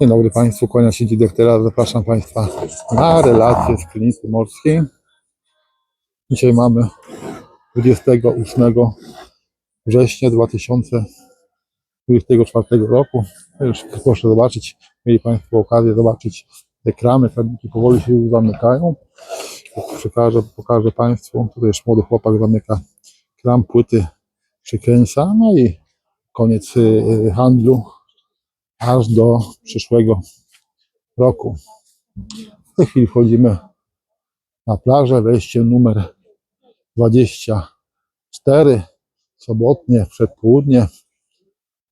Dzień dobry Państwu, kłania się Dzidek teraz. Zapraszam Państwa na relację z klinicy morskiej. Dzisiaj mamy 28 września 2024 roku. Już proszę zobaczyć, mieli Państwo okazję zobaczyć te kramy, kramiki powoli się już zamykają. Przekażę, pokażę Państwu, tutaj już młody chłopak zamyka kram, płyty przykręca, no i koniec y, handlu aż do przyszłego roku. W tej chwili wchodzimy na plażę, wejście numer 24, sobotnie, przedpołudnie.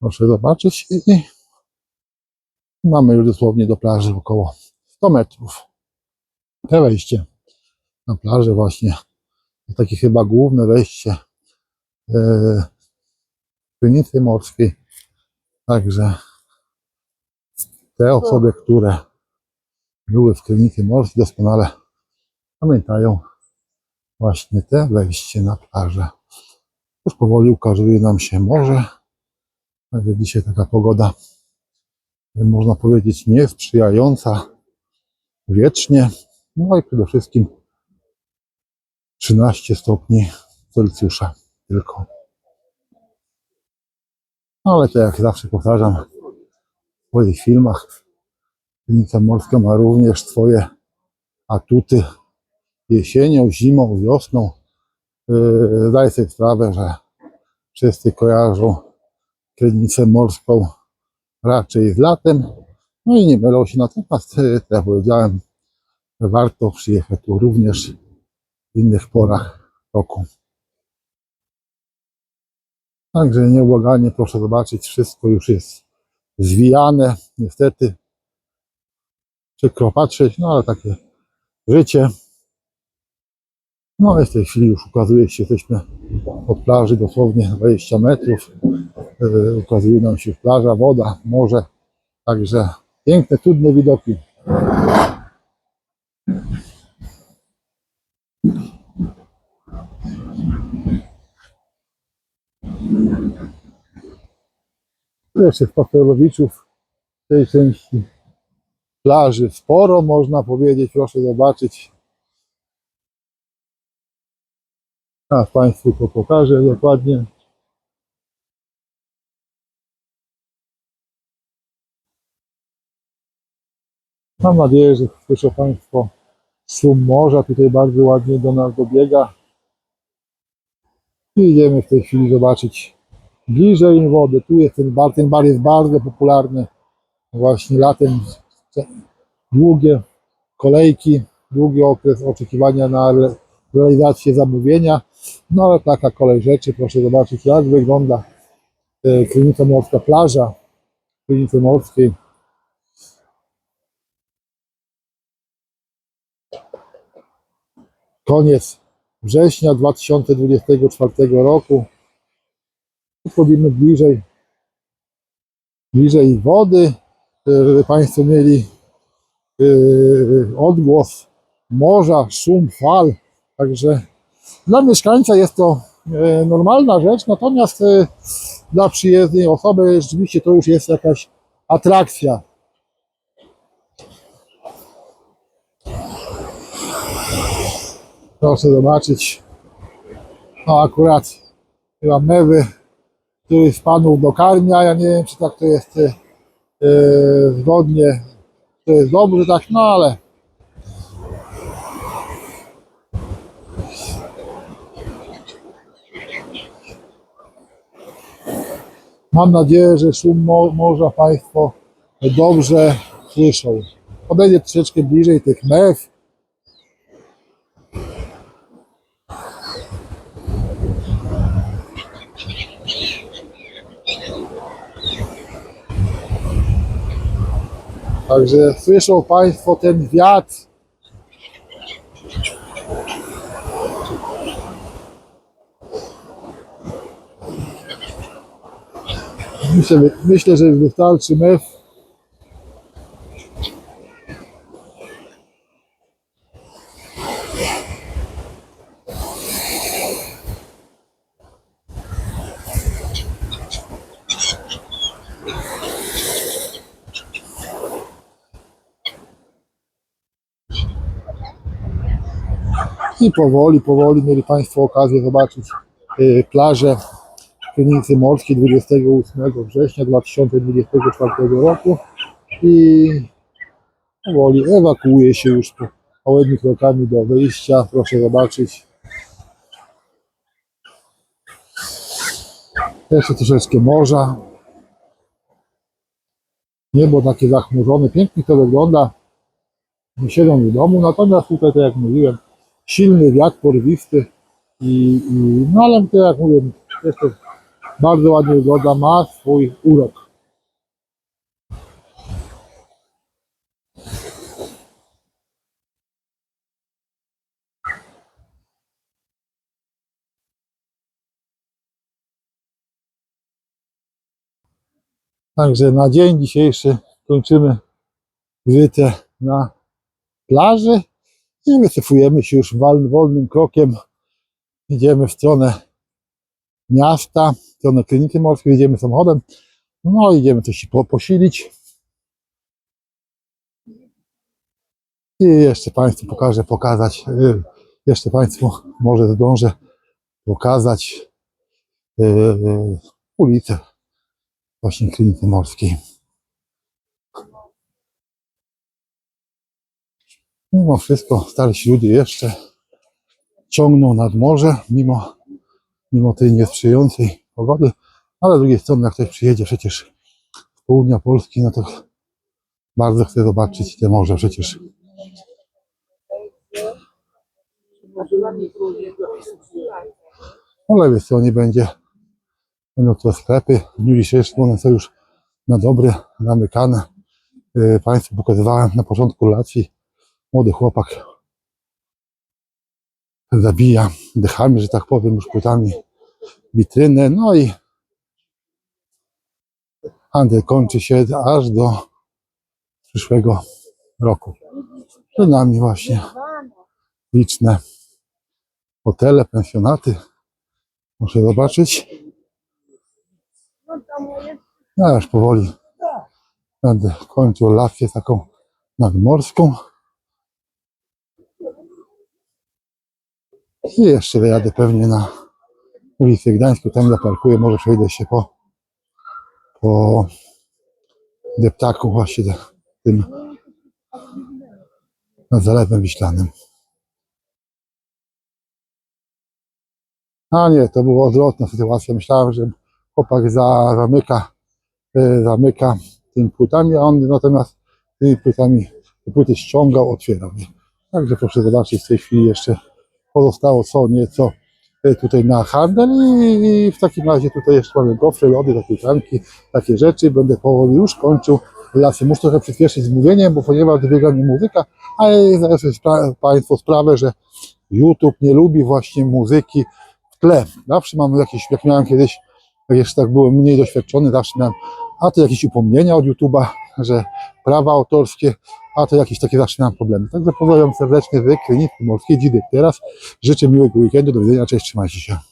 Proszę zobaczyć i mamy już dosłownie do plaży około 100 metrów. Te wejście na plażę właśnie, takie chyba główne wejście e, klinicy morskiej. Także te osoby, które były w klinice morskiej doskonale pamiętają właśnie te wejście na plażę. Już powoli ukazuje nam się morze. Także dzisiaj taka pogoda, można powiedzieć, niesprzyjająca wiecznie. No i przede wszystkim 13 stopni Celsjusza tylko. Ale to jak zawsze powtarzam, w swoich filmach. Klinika Morska ma również swoje atuty jesienią, zimą, wiosną. Yy, Zdaję sobie sprawę, że wszyscy kojarzą klinicę morską raczej z latem. No i nie mylą się natomiast, yy, tak jak powiedziałem, że warto przyjechać tu również w innych porach roku. Także nieubłaganie, proszę zobaczyć, wszystko już jest zwijane, niestety. Przykro patrzeć, no ale takie życie. No i w tej chwili już ukazuje się, jesteśmy od plaży dosłownie 20 metrów. Yy, ukazuje nam się plaża, woda, morze. Także piękne, cudne widoki. Jeszcze spacerowiczów w tej części plaży sporo, można powiedzieć. Proszę zobaczyć. A Państwu to pokażę dokładnie. Mam nadzieję, że słyszą Państwo szum morza. Tutaj bardzo ładnie do nas dobiega. I idziemy w tej chwili zobaczyć bliżej wody. Tu jest ten bar, ten bar jest bardzo popularny. Właśnie latem długie kolejki, długi okres oczekiwania na re- realizację zamówienia. No ale taka kolej rzeczy. Proszę zobaczyć, jak wygląda e, klinika morska, plaża klinicy morskiej. Koniec września 2024 roku. Wchodzimy bliżej, bliżej wody, żeby Państwo mieli e, odgłos morza, szum fal. Także dla mieszkańca jest to e, normalna rzecz, natomiast e, dla przyjezdnej osoby rzeczywiście to już jest jakaś atrakcja. Proszę zobaczyć. No akurat chyba mewy, który z panów dokarmia. Ja nie wiem, czy tak to jest e, zgodnie, to jest dobrze, tak, no ale mam nadzieję, że szum mo- morza Państwo dobrze słyszą. Podejdę troszeczkę bliżej tych mew. Także słyszą Państwo ten wiatr. Myślę, że wystarczy mew. I powoli, powoli mieli Państwo okazję zobaczyć y, plażę Krynicy Morskiej 28 września 2024 roku i powoli ewakuuje się już po małymi krokami do wyjścia. Proszę zobaczyć. Jeszcze troszeczkę morza. Niebo takie zachmurzone. Pięknie to wygląda. Nie siedzą w domu, natomiast tutaj, tak jak mówiłem, silny wiatr porwisty i, i no ale to jak mówię, jeszcze bardzo ładnie wygląda, ma swój urok. Także na dzień dzisiejszy kończymy wizytę na plaży i wycofujemy się już wolnym krokiem. Idziemy w stronę miasta, w stronę kliniki morskiej, jedziemy samochodem. No idziemy coś posilić. I jeszcze Państwu pokażę, pokazać, y, jeszcze Państwu może zdążę pokazać y, y, ulicę właśnie kliniki morskiej. Mimo wszystko starsi ludzie jeszcze ciągną nad morze, mimo, mimo tej niesprzyjającej pogody, ale z drugiej strony jak ktoś przyjedzie przecież z południa Polski, no to bardzo chce zobaczyć te morze przecież. Po lewej stronie będzie, będą to sklepy. W dniu dzisiejszym one są już na dobre zamykane. Yy, Państwu pokazywałem na początku relacji młody chłopak zabija dychami, że tak powiem, już płytami witrynę. No i handel kończy się aż do przyszłego roku. Przed nami właśnie liczne hotele, pensjonaty. Muszę zobaczyć. Ja już powoli będę kończył relację taką nadmorską. I jeszcze wyjadę pewnie na ulicę Gdańską, tam zaparkuję, może przejdę się po, po deptaku właśnie do- tym nad Zalewem Wiślanym. A nie, to była odwrotna sytuacja. Myślałem, że chłopak za, zamyka, e, zamyka tymi płytami, a on natomiast tymi płytami te płyty ściągał, otwierał. Także proszę zobaczyć w tej chwili jeszcze pozostało co nieco e, tutaj na handel i, w takim razie tutaj jeszcze mamy gofry, lody, takie kranki, takie rzeczy. Będę powoli już kończył relację. Muszę trochę przyspieszyć z mówieniem, bo ponieważ dobiega mi muzyka, ale zdaję sobie spra- sprawę, że YouTube nie lubi właśnie muzyki w tle. Zawsze mam jakieś, jak miałem kiedyś, jeszcze tak byłem mniej doświadczony, zawsze miałem a to jakieś upomnienia od YouTube'a, że prawa autorskie, a to jakieś takie zawsze miałem problemy. Także pozdrawiam serdecznie z Kliniki Morskiej Dzidyk teraz. Życzę miłego weekendu, do widzenia, cześć, trzymajcie się.